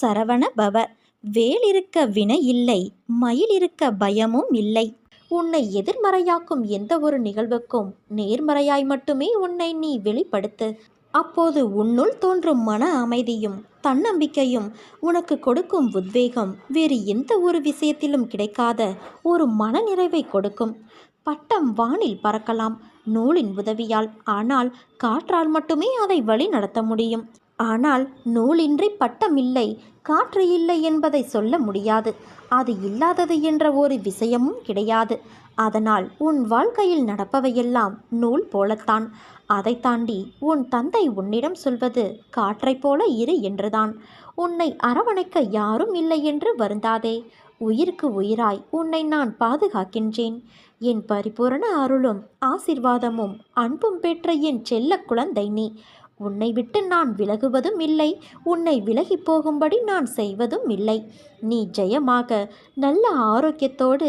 சரவண பவ. வேல் இருக்க வினை இல்லை மயில் இருக்க பயமும் இல்லை. உன்னை எதிர்மறையாக்கும் எந்த ஒரு நிகழ்வுக்கும் நேர்மறையாய் மட்டுமே உன்னை நீ வெளிப்படுத்து. அப்போது உன்னுள் தோன்றும் மன அமைதியும் தன்னம்பிக்கையும் உனக்கு கொடுக்கும் உத்வேகம் வேறு எந்த ஒரு விஷயத்திலும் கிடைக்காத ஒரு மனநிறைவை கொடுக்கும். பட்டம் வானில் பறக்கலாம் நூலின் உதவியால் ஆனால் காற்றால் மட்டுமே அதை வழி நடத்த முடியும். ஆனால் நூலின்றி பட்டம் இல்லை காற்று இல்லை என்பதை சொல்ல முடியாது. அது இல்லாதது என்ற ஒரு விஷயமும் கிடையாது. அதனால் உன் வாழ்க்கையில் நடப்பவையெல்லாம் நூல் போலத்தான். அதை தாண்டி உன் தந்தை உன்னிடம் சொல்வது காற்றைப் போல இரு என்றுதான். உன்னை அரவணைக்க யாரும் இல்லை என்று வருந்தாதே. உயிருக்கு உயிராய் உன்னை நான் பாதுகாக்கின்றேன். என் பரிபூரண அருளும் ஆசிர்வாதமும் அன்பும் பெற்ற என் செல்ல குழந்தை நீ. உன்னை விட்டு நான் விலகுவதும் இல்லை. உன்னை விலகி போகும்படி நான் செய்வதும் இல்லை. நீ ஜெயமாக நல்ல ஆரோக்கியத்தோடு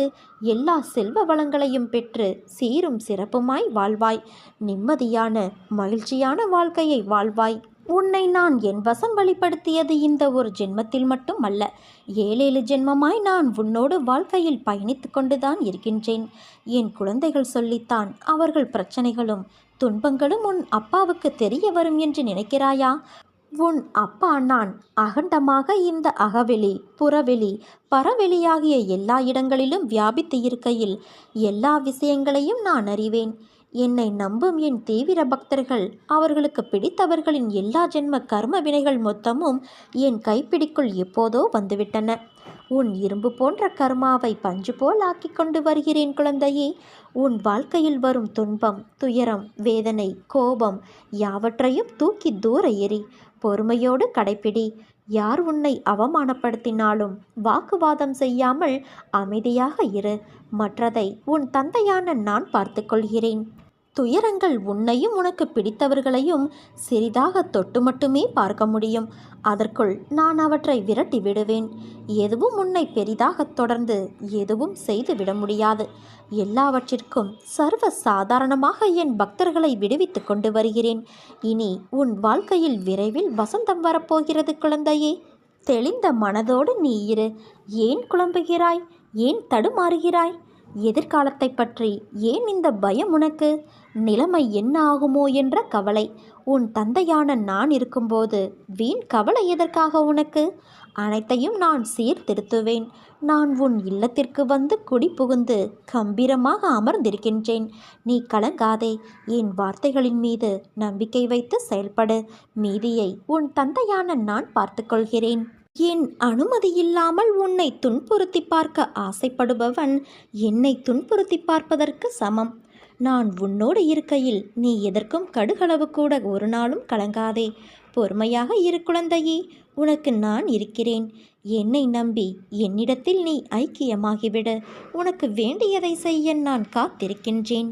எல்லா செல்வ வளங்களையும் பெற்று சீரும் சிறப்புமாய் வாழ்வாய். நிம்மதியான மகிழ்ச்சியான வாழ்க்கையை வாழ்வாய். உன்னை நான் என் வசம் வழிப்படுத்தியது இந்த ஒரு ஜென்மத்தில் மட்டும் அல்ல ஏழேழு ஜென்மமாய் நான் உன்னோடு வாழ்க்கையில் பயணித்து கொண்டுதான் இருக்கின்றேன். என் குழந்தைகள் சொல்லித்தான் அவர்கள் பிரச்சனைகளும் துன்பங்களும் உன் அப்பாவுக்கு தெரிய வரும் என்று நினைக்கிறாயா? உன் அப்பா நான் அகண்டமாக இந்த அகவெளி புறவெளி பரவெளியாகிய எல்லா இடங்களிலும் வியாபித்து இருக்கையில் எல்லா விஷயங்களையும் நான் அறிவேன். என்னை நம்பும் என் தீவிர பக்தர்கள் அவர்களுக்கு பிடித்தவர்களின் எல்லா ஜென்ம கர்ம வினைகள் மொத்தமும் என் கைப்பிடிக்குள் எப்போதோ வந்துவிட்டன. உன் இரும்பு போன்ற கர்மாவை பஞ்சு போல் ஆக்கிக் கொண்டு வருகிறேன் குழந்தையே. உன் வாழ்க்கையில் வரும் துன்பம் துயரம் வேதனை கோபம் யாவற்றையும் தூக்கி தூர எறி பொறுமையோடு கடைப்பிடி. யார் உன்னை அவமானப்படுத்தினாலும் வாக்குவாதம் செய்யாமல் அமைதியாக இரு. மற்றதை உன் தந்தையான நான் பார்த்துக்கொள்கிறேன் துயரங்கள் உன்னையும் உனக்கு பிடித்தவர்களையும் சிறிதாக தொட்டு மட்டுமே பார்க்க முடியும். அதற்குள் நான் அவற்றை விரட்டி விடுவேன். எதுவும் உன்னை பெரிதாக தொடர்ந்து எதுவும் செய்து விட முடியாது. எல்லாவற்றிற்கும் சர்வ சாதாரணமாக என் பக்தர்களை விடுவித்து கொண்டு வருகிறேன். இனி உன் வாழ்க்கையில் விரைவில் வசந்தம் வரப்போகிறது குழந்தையே. தெளிந்த மனதோடு நீ இரு. ஏன் குழம்புகிறாய்? ஏன் தடுமாறுகிறாய்? எதிர்காலத்தை பற்றி ஏன் இந்த பயம் உனக்கு? நிலைமை என்ன ஆகுமோ என்ற கவலை. உன் தந்தையான நான் இருக்கும்போது வீண் கவலை எதற்காக உனக்கு? அனைத்தையும் நான் சீர்திருத்துவேன். நான் உன் இல்லத்திற்கு வந்து குடி புகுந்து கம்பீரமாக அமர்ந்திருக்கின்றேன். நீ கலங்காதே. என் வார்த்தைகளின் மீது நம்பிக்கை வைத்து செயல்படு. மீதியை உன் தந்தையான நான் பார்த்துக்கொள்கிறேன். என் அனுமதி இல்லாமல் உன்னை துன்புறுத்தி பார்க்க ஆசைப்படுபவன் என்னை துன்புறுத்தி பார்ப்பதற்கு சமம். நான் உன்னோடு இருக்கையில் நீ எதற்கும் கடுகளவு கூட ஒரு நாளும் கலங்காதே. பொறுமையாக இரு குழந்தையே உனக்கு நான் இருக்கிறேன். என்னை நம்பி என்னிடத்தில் நீ ஐக்கியமாகிவிடு. உனக்கு வேண்டியதை செய்ய நான் காத்திருக்கின்றேன்.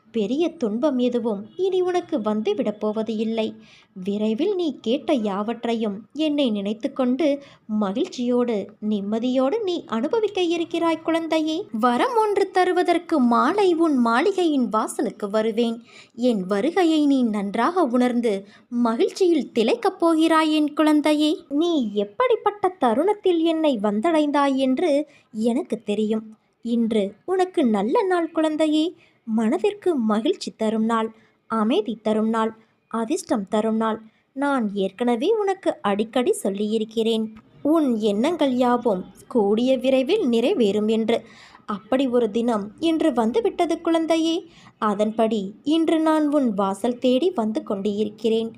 பெரிய துன்பம் எதுவும் இனி உனக்கு வந்து விடப்போவது இல்லை. விரைவில் நீ கேட்ட யாவற்றையும் என்னை நினைத்துக்கொண்டு மகிழ்ச்சியோடு நிம்மதியோடு நீ அனுபவிக்க இருக்கிறாய் குழந்தையே. வரம் ஒன்று தருவதற்கு மாலை உன் மாளிகையின் வாசலுக்கு வருவேன். என் வருகையை நீ நன்றாக உணர்ந்து மகிழ்ச்சியில் திளைக்கப் போகிறாய் என் குழந்தையே. நீ எப்படிப்பட்ட தருணத்தில் என்னை வந்தடைந்தாய் என்று எனக்கு தெரியும். இன்று உனக்கு நல்ல நாள் குழந்தையே. மனதிற்கு மகிழ்ச்சி தரும் நாள் அமைதி தரும் நாள் அதிர்ஷ்டம் தரும் நாள். நான் ஏற்கனவே உனக்கு அடிக்கடி சொல்லியிருக்கிறேன். உன் எண்ணங்கள் யாவும் கூடிய விரைவில் நிறைவேறும் என்று. அப்படி ஒரு தினம் இன்று வந்துவிட்டது குழந்தையே. அதன்படி இன்று நான் உன் வாசல் தேடி வந்து கொண்டிருக்கிறேன்.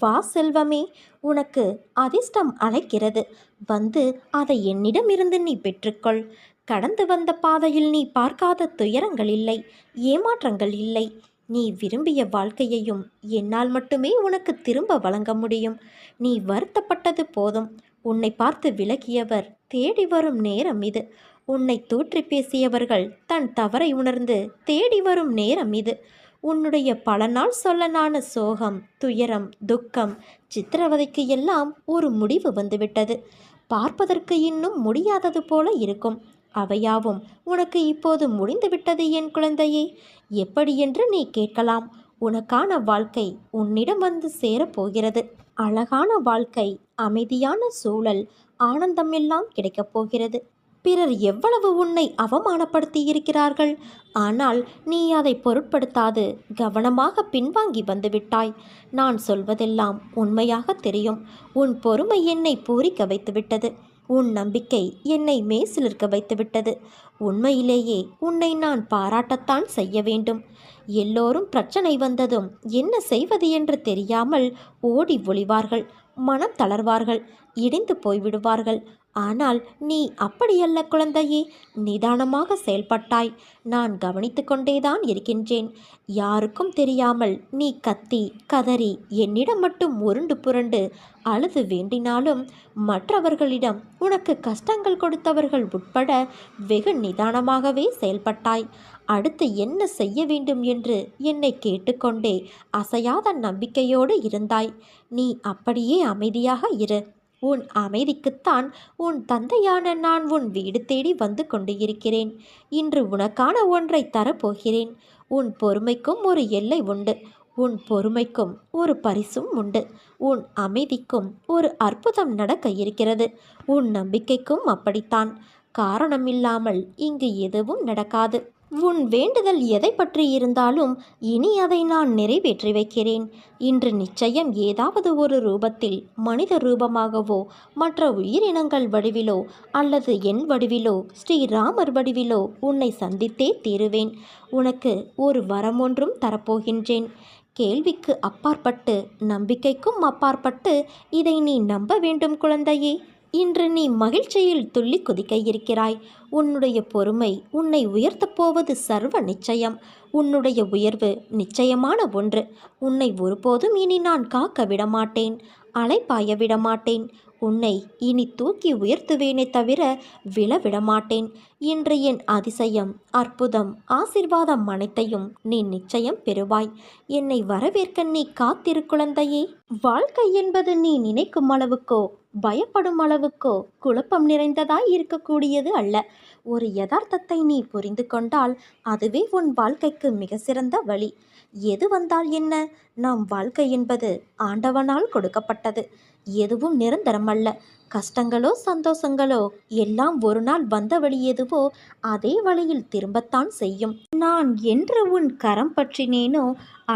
வா செல்வமே உனக்கு அதிர்ஷ்டம் அழைக்கிறது வந்து அதை என்னிடமிருந்து நீ பெற்றுக்கொள். கடந்து வந்த பாதையில் நீ பார்க்காத துயரங்கள் இல்லை ஏமாற்றங்கள் இல்லை. நீ விரும்பிய வாழ்க்கையையும் என்னால் மட்டுமே உனக்கு திரும்ப வழங்க முடியும். நீ வருத்தப்பட்டது போதும். உன்னை பார்த்து விலகியவர் தேடி வரும் நேரம் இது. உன்னை தூற்றி பேசியவர்கள் தன் தவறை உணர்ந்து தேடி வரும் நேரம் இது. உன்னுடைய பல நாள் சொல்லனான சோகம் துயரம் துக்கம் சித்திரவதைக்கு எல்லாம் ஒரு முடிவு வந்துவிட்டது. பார்ப்பதற்கு இன்னும் முடியாதது போல இருக்கும். அவையாவும் உனக்கு இப்போது முடிந்துவிட்டது என் குழந்தையே எப்படி என்று நீ கேட்கலாம். உனக்கான வாழ்க்கை உன்னிடம் வந்து சேரப்போகிறது. அழகான வாழ்க்கை அமைதியான சூழல் ஆனந்தம் எல்லாம் கிடைக்கப் போகிறது. பிறர் எவ்வளவு உன்னை அவமானப்படுத்தி இருக்கிறார்கள் ஆனால் நீ அதை பொருட்படுத்தாது கவனமாக பின்வாங்கி வந்துவிட்டாய். நான் சொல்வதெல்லாம் உண்மையாக தெரியும். உன் பொறுமை என்னை பூரிக்க வைத்துவிட்டது. உன் நம்பிக்கை என்னை மேசிலிருக்க வைத்துவிட்டது. உண்மையிலேயே உன்னை நான் பாராட்டத்தான் செய்ய வேண்டும். எல்லோரும் பிரச்சனை வந்ததும் என்ன செய்வது என்று தெரியாமல் ஓடி ஒளிவார்கள். மனம் தளர்வார்கள். இடிந்து போய்விடுவார்கள். ஆனால் நீ அப்படியல்ல குழந்தையே நிதானமாக செயல்பட்டாய். நான் கவனித்து கொண்டேதான் இருக்கின்றேன். யாருக்கும் தெரியாமல் நீ கத்தி கதறி என்னிடம் மட்டும் உருண்டு புரண்டு அழுது வேண்டினாலும் மற்றவர்களிடம் உனக்கு கஷ்டங்கள் கொடுத்தவர்கள் உட்பட வெகு நிதானமாகவே செயல்பட்டாய். அடுத்து என்ன செய்ய வேண்டும் என்று என்னை கேட்டுக்கொண்டே அசையாத நம்பிக்கையோடு இருந்தாய். நீ அப்படியே அமைதியாக இரு. உன் அமைதிக்குத்தான் உன் தந்தையான நான் உன் வீடு தேடி வந்து கொண்டு இருக்கிறேன் இன்று உனக்கான ஒன்றை தரப்போகிறேன். உன் பொறுமைக்கும் ஒரு எல்லை உண்டு. உன் பொறுமைக்கும் ஒரு பரிசும் உண்டு. உன் அமைதிக்கும் ஒரு அற்புதம் நடக்க இருக்கிறது. உன் நம்பிக்கைக்கும் அப்படித்தான். காரணமில்லாமல் இங்கு எதுவும் நடக்காது. உன் வேண்டுதல் எதை பற்றி இருந்தாலும் இனி அதை நான் நிறைவேற்றி வைக்கிறேன். இன்று நிச்சயம் ஏதாவது ஒரு ரூபத்தில் மனித ரூபமாகவோ மற்ற உயிரினங்கள் வடிவிலோ அல்லது என் வடிவிலோ ஸ்ரீராமர் வடிவிலோ உன்னை சந்தித்தே தீருவேன். உனக்கு ஒரு வரம் ஒன்றும் தரப்போகின்றேன். கேள்விக்கு அப்பாற்பட்டு நம்பிக்கைக்கும் அப்பாற்பட்டு இதை நீ நம்ப வேண்டும் குழந்தையே. இன்று நீ மகிழ்ச்சியில் துள்ளி குதிக்க இருக்கிறாய். உன்னுடைய பொறுமை உன்னை உயர்த்தப் போவது சர்வ நிச்சயம். உன்னுடைய உயர்வு நிச்சயமான ஒன்று. உன்னை ஒருபோதும் இனி நான் காக்க விடமாட்டேன். அலைப்பாய விடமாட்டேன். உன்னை இனி தூக்கி உயர்த்துவேனே தவிர விழ விடமாட்டேன் இன்று என் அதிசயம் அற்புதம் ஆசிர்வாதம் அனைத்தையும் நீ நிச்சயம் பெறுவாய். என்னை வரவேற்க நீ காத்திரு குழந்தையே. வாழ்க்கை என்பது நீ நினைக்கும் அளவுக்கோ பயப்படும் அளவுக்கோ குழப்பம் நிறைந்ததாய் இருக்கக்கூடியது அல்ல. ஒரு யதார்த்தத்தை நீ புரிந்து கொண்டால் அதுவே உன் வாழ்க்கைக்கு மிக சிறந்த வழி. எது வந்தால் என்ன? நம் வாழ்க்கை என்பது ஆண்டவனால் கொடுக்கப்பட்டது. எதுவும் நிரந்தரமல்ல கஷ்டங்களோ சந்தோஷங்களோ எல்லாம் ஒரு நாள் வந்த வழி எதுவோ அதே வழியில் திரும்பத்தான் செய்யும். நான் என்று உன் கரம் பற்றினேனோ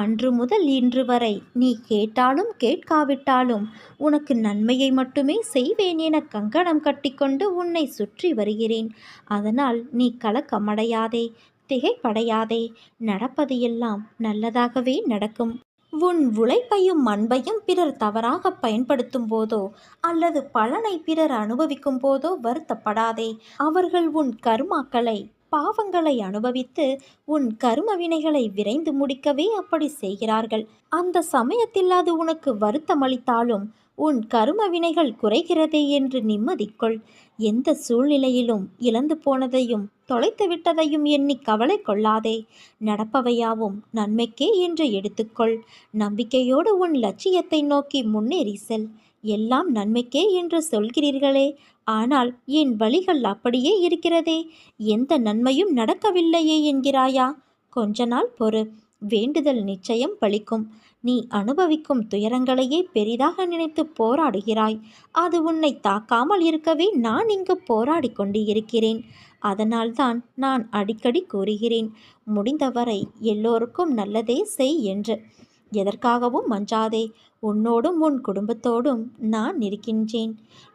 அன்று முதல் இன்று வரை நீ கேட்டாலும் கேட்காவிட்டாலும் உனக்கு நன்மையை மட்டுமே செய்வேன் என கங்கணம் கட்டிக்கொண்டு உன்னை சுற்றி வருகிறேன். அதனால் நீ கலக்கமடையாதே திகைப்படையாதே நடப்பது எல்லாம் நல்லதாகவே நடக்கும். உன் உழைப்பையும் அன்பையும் பிறர் தவறாக பயன்படுத்தும் போதோ அல்லது பலனை பிறர் அனுபவிக்கும் போதோ வருத்தப்படாதே. அவர்கள் உன் கருமாக்களை பாவங்களை அனுபவித்து உன் கரும வினைகளை விரைந்து முடிக்கவே அப்படி செய்கிறார்கள். அந்த சமயத்தில் அது உனக்கு வருத்தமளித்தாலும் உன் கரும வினைகள் குறைகிறதே என்று நிம்மதிக்கொள். எந்த சூழ்நிலையிலும் இழந்து போனதையும் தொலைத்து விட்டதையும் எண்ணி கவலை கொள்ளாதே. நடப்பவையாவும் நன்மைக்கே என்று எடுத்துக்கொள். நம்பிக்கையோடு உன் லட்சியத்தை நோக்கி முன்னேறி செல். எல்லாம் நன்மைக்கே என்று சொல்கிறீர்களே. ஆனால் என் வழிகள் அப்படியே இருக்கிறதே. எந்த நன்மையும் நடக்கவில்லையே என்கிறாயா? கொஞ்ச நாள் பொறு. வேண்டுதல் நிச்சயம் பலிக்கும் நீ அனுபவிக்கும் துயரங்களையே பெரிதாக நினைத்து போராடுகிறாய். அது உன்னை தாக்காமல் இருக்கவே நான் இங்கு போராடி கொண்டு இருக்கிறேன் அதனால்தான் நான் அடிக்கடி கூறுகிறேன் முடிந்தவரை எல்லோருக்கும் நல்லதே செய் என்று. எதற்காகவும் மஞ்சாதே உன்னோடும் உன் குடும்பத்தோடும் நான் இருக்கின்றேன்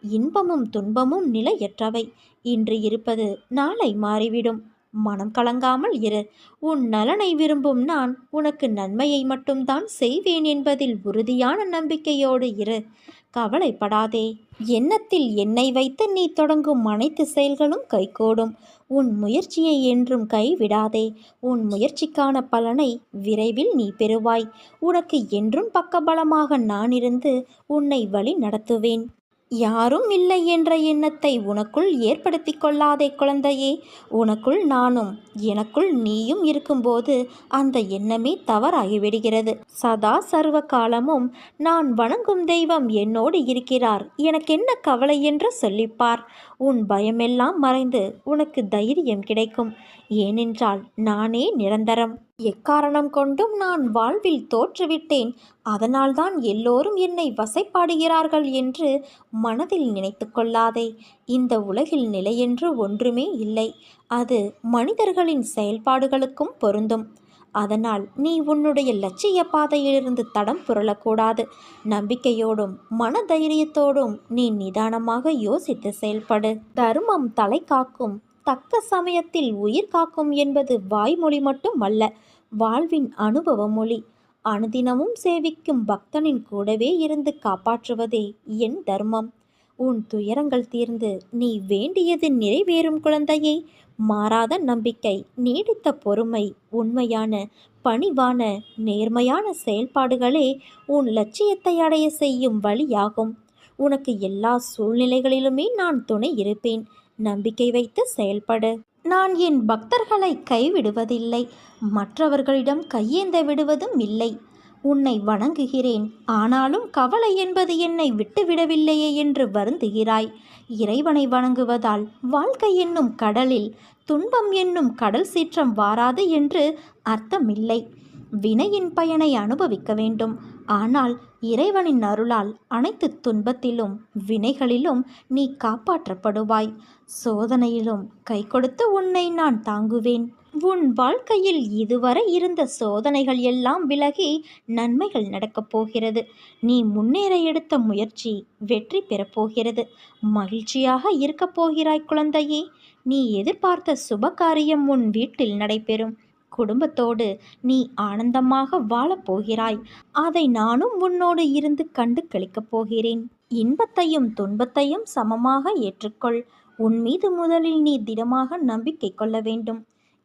இன்பமும் துன்பமும் நிலையற்றவை. இன்று இருப்பது நாளை மாறிவிடும். மனம் கலங்காமல் இரு. உன் நலனை விரும்பும் நான் உனக்கு நன்மையை மட்டும்தான் செய்வேன் என்பதில் உறுதியான நம்பிக்கையோடு இரு. கவலைப்படாதே. எண்ணத்தில் என்னை வைத்து நீ தொடங்கும் அனைத்து செயல்களும் கைகூடும். உன் முயற்சியை என்றும் கைவிடாதே. உன் முயற்சிக்கான பலனை விரைவில் நீ பெறுவாய். உனக்கு என்றும் பக்கபலமாக நான் இருந்து உன்னை வழி நடத்துவேன் யாரும் இல்லை என்ற எண்ணத்தை உனக்குள் ஏற்படுத்தி கொள்ளாதே குழந்தையே. உனக்குள் நானும் எனக்குள் நீயும் இருக்கும்போது அந்த எண்ணமே தவறாகிவிடுகிறது. சதா சர்வ காலமும் நான் வணங்கும் தெய்வம் என்னோடு இருக்கிறார். எனக்கென்ன கவலை என்று சொல்லிப்பார். உன் பயமெல்லாம் மறைந்து உனக்கு தைரியம் கிடைக்கும். ஏனென்றால் நானே நிரந்தரம். எக்காரணம் கொண்டும் நான் வாழ்வில் தோற்றுவிட்டேன். அதனால்தான் எல்லோரும் என்னை வசைப்பாடுகிறார்கள் என்று மனதில் நினைத்து கொள்ளாதே. இந்த உலகில் நிலையென்று ஒன்றுமே இல்லை. அது மனிதர்களின் செயல்பாடுகளுக்கும் பொருந்தும். அதனால் நீ உன்னுடைய லட்சிய பாதையிலிருந்து தடம் புரளக்கூடாது. நம்பிக்கையோடும் மன தைரியத்தோடும் நீ நிதானமாக யோசித்து செயல்படு. தர்மம் தலை காக்கும் தக்க சமயத்தில் உயிர் காக்கும் என்பது வாய்மொழி மட்டும் அல்ல வாழ்வின் அனுபவ மொழி. அனுதினமும் சேவிக்கும் பக்தனின் கூடவே இருந்து காப்பாற்றுவதே என் தர்மம். உன் துயரங்கள் தீர்ந்து நீ வேண்டியது நிறைவேறும் குழந்தையே. மாறாத நம்பிக்கை நீடித்த பொறுமை உண்மையான பணிவான நேர்மையான செயல்பாடுகளே உன் லட்சியத்தை அடைய செய்யும் வழியாகும். உனக்கு எல்லா சூழ்நிலைகளிலுமே நான் துணை இருப்பேன். நம்பிக்கை வைத்து செயல்படு. நான் என் பக்தர்களை கைவிடுவதில்லை. மற்றவர்களிடம் கையேந்த விடுவதும் இல்லை. உன்னை வணங்குகிறேன். ஆனாலும் கவலை என்பது என்னை விட்டுவிடவில்லையே என்று வருந்துகிறாய். இறைவனை வணங்குவதால் வாழ்க்கை என்னும் கடலில் துன்பம் என்னும் கடல் சீற்றம் வாராது என்று அர்த்தமில்லை. வினையின் பயனை அனுபவிக்க வேண்டும். ஆனால் இறைவனின் அருளால் அனைத்து துன்பத்திலும் வினைகளிலும் நீ காப்பாற்றப்படுவாய். சோதனையிலும் கை கொடுத்து உன்னை நான் தாங்குவேன். உன் வாழ்க்கையில் இதுவரை இருந்த சோதனைகள் எல்லாம் விலகி நன்மைகள் நடக்கப் போகிறது. நீ முன்னேற எடுத்த முயற்சி வெற்றி பெறப்போகிறது மகிழ்ச்சியாக இருக்கப் போகிறாய் குழந்தையே. நீ எதிர்பார்த்த சுபகாரியம் உன் வீட்டில் நடைபெறும். குடும்பத்தோடு நீ ஆனந்தமாக வாழப் போகிறாய். அதை நானும் உன்னோடு இருந்து கண்டு கழிக்கப் போகிறேன். இன்பத்தையும் துன்பத்தையும் சமமாக ஏற்றுக்கொள். உன் மீது முதலில் நீ திடமாக நம்பிக்கை கொள்ள வேண்டும்.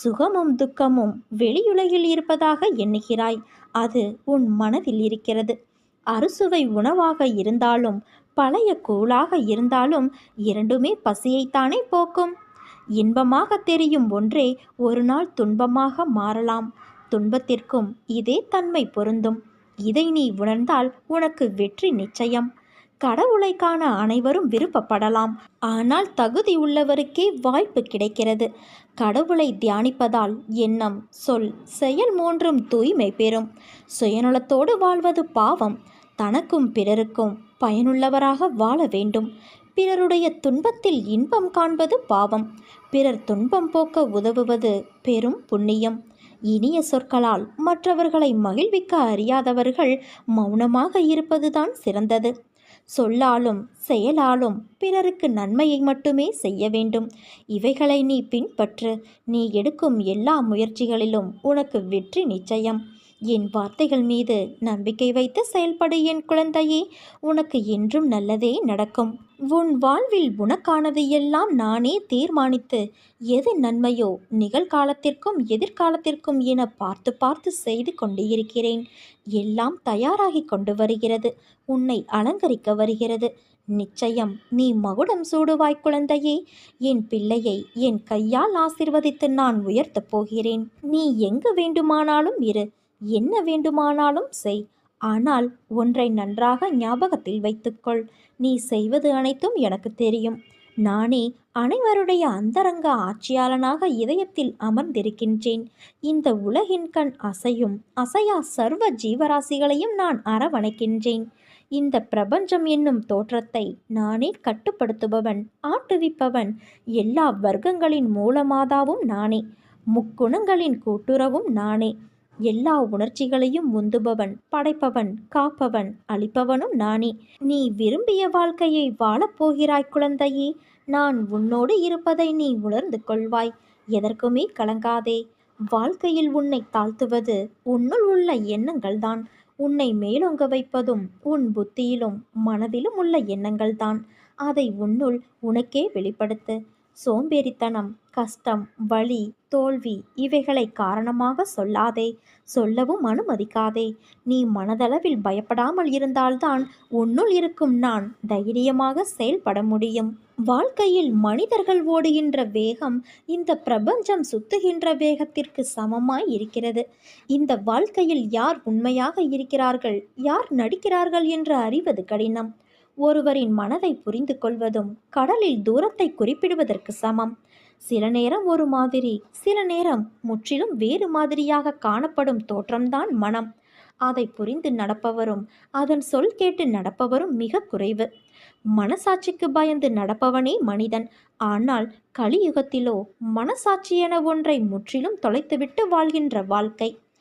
சுகமும் துக்கமும் வெளியுலகில் இருப்பதாக எண்ணுகிறாய். அது உன் மனதில் இருக்கிறது. அறுசுவை உணவாக இருந்தாலும் பழைய கூழாக இருந்தாலும் இரண்டுமே பசியைத்தானே போக்கும். இன்பமாக தெரியும் ஒன்றே ஒரு நாள் துன்பமாக மாறலாம். துன்பத்திற்கும் இதே தன்மை பொருந்தும். இதை நீ உணர்ந்தால் உனக்கு வெற்றி நிச்சயம். கடவுளை காண அனைவரும் விருப்பப்படலாம். ஆனால் தகுதி உள்ளவருக்கே வாய்ப்பு கிடைக்கிறது. கடவுளை தியானிப்பதால் எண்ணம் சொல் செயல் மூன்றும் தூய்மை பெறும். சுயநலத்தோடு வாழ்வது பாவம். தனக்கும் பிறருக்கும் பயனுள்ளவராக வாழ வேண்டும். பிறருடைய துன்பத்தில் இன்பம் காண்பது பாவம். பிறர் துன்பம் போக்க உதவுவது பெரும் புண்ணியம். இனிய சொற்களால் மற்றவர்களை மகிழ்விக்க அறியாதவர்கள் மௌனமாக இருப்பதுதான் சிறந்தது. சொல்லாலும் செயலாலும் பிறருக்கு நன்மையை மட்டுமே செய்ய வேண்டும். இவைகளை நீ பின்பற்று. நீ எடுக்கும் எல்லா முயற்சிகளிலும் உனக்கு வெற்றி நிச்சயம். என் வார்த்தைகள் மீது நம்பிக்கை வைத்து செயல்படு என் குழந்தையே. உனக்கு என்றும் நல்லதே நடக்கும். உன் வாழ்வில் உனக்கானது எல்லாம் நானே தீர்மானித்து எது நன்மையோ நிகழ்காலத்திற்கும் எதிர்காலத்திற்கும் என பார்த்து பார்த்து செய்து கொண்டு இருக்கிறேன் எல்லாம் தயாராகி கொண்டு வருகிறது. உன்னை அலங்கரிக்க வருகிறது. நிச்சயம் நீ மகுடம் சூடுவாய் குழந்தையே. என் பிள்ளையை என் கையால் ஆசிர்வதித்து நான் உயர்த்தப் போகிறேன். நீ எங்கு வேண்டுமானாலும் இரு. என்ன வேண்டுமானாலும் செய். ஆனால் ஒன்றை நன்றாக ஞாபகத்தில் வைத்துக்கொள். நீ செய்வது அனைத்தும் எனக்கு தெரியும். நானே அனைவருடைய அந்தரங்க ஆட்சியாளனாக இதயத்தில் அமர்ந்திருக்கின்றேன். இந்த உலகின் கண் அசையும் அசையா சர்வ ஜீவராசிகளையும் நான் அரவணைக்கின்றேன். இந்த பிரபஞ்சம் என்னும் தோற்றத்தை நானே கட்டுப்படுத்துபவன் ஆட்டுவிப்பவன் எல்லா வர்க்கங்களின் மூலமாதாவும் நானே. முக்குணங்களின் கூட்டுறவும் நானே. எல்லா உணர்ச்சிகளையும் உந்துபவன் படைப்பவன் காப்பவன் அளிப்பவனும் நானே. நீ விரும்பிய வாழ்க்கையை வாழப்போகிறாய் குழந்தையே. நான் உன்னோடு இருப்பதை நீ உணர்ந்து கொள்வாய். எதற்குமே கலங்காதே. வாழ்க்கையில் உன்னை தாழ்த்துவது உன்னுள் உள்ள எண்ணங்கள்தான். உன்னை மேலோங்க வைப்பதும் உன் புத்தியிலும் மனதிலும் உள்ள எண்ணங்கள்தான். அதை உன்னுள் உனக்கே வெளிப்படுத்து. சோம்பேறித்தனம் கஷ்டம் வலி தோல்வி இவைகளை காரணமாக சொல்லாதே சொல்லவும் அனுமதிக்காதே. நீ மனதளவில் பயப்படாமல் இருந்தால்தான் உன்னுள் இருக்கும் நான் தைரியமாக செயல்பட முடியும். வாழ்க்கையில் மனிதர்கள் ஓடுகின்ற வேகம் இந்த பிரபஞ்சம் சுத்துகின்ற வேகத்திற்கு சமமாய் இருக்கிறது. இந்த வாழ்க்கையில் யார் உண்மையாக இருக்கிறார்கள் யார் நடிக்கிறார்கள் என்று அறிவது கடினம். ஒருவரின் மனதை புரிந்து கொள்வதும் கடலில் தூரத்தை குறிப்பிடுவதற்கு சமம். சில நேரம் ஒரு மாதிரி சில நேரம் முற்றிலும் வேறு மாதிரியாக காணப்படும் தோற்றம்தான் மனம். அதை புரிந்து நடப்பவரும் அதன் சொல் கேட்டு நடப்பவரும் மிக குறைவு. மனசாட்சிக்கு பயந்து நடப்பவனே மனிதன். ஆனால் கலியுகத்திலோ மனசாட்சி என ஒன்றை முற்றிலும் தொலைத்துவிட்டு வாழ்கின்ற வாழ்க்கை.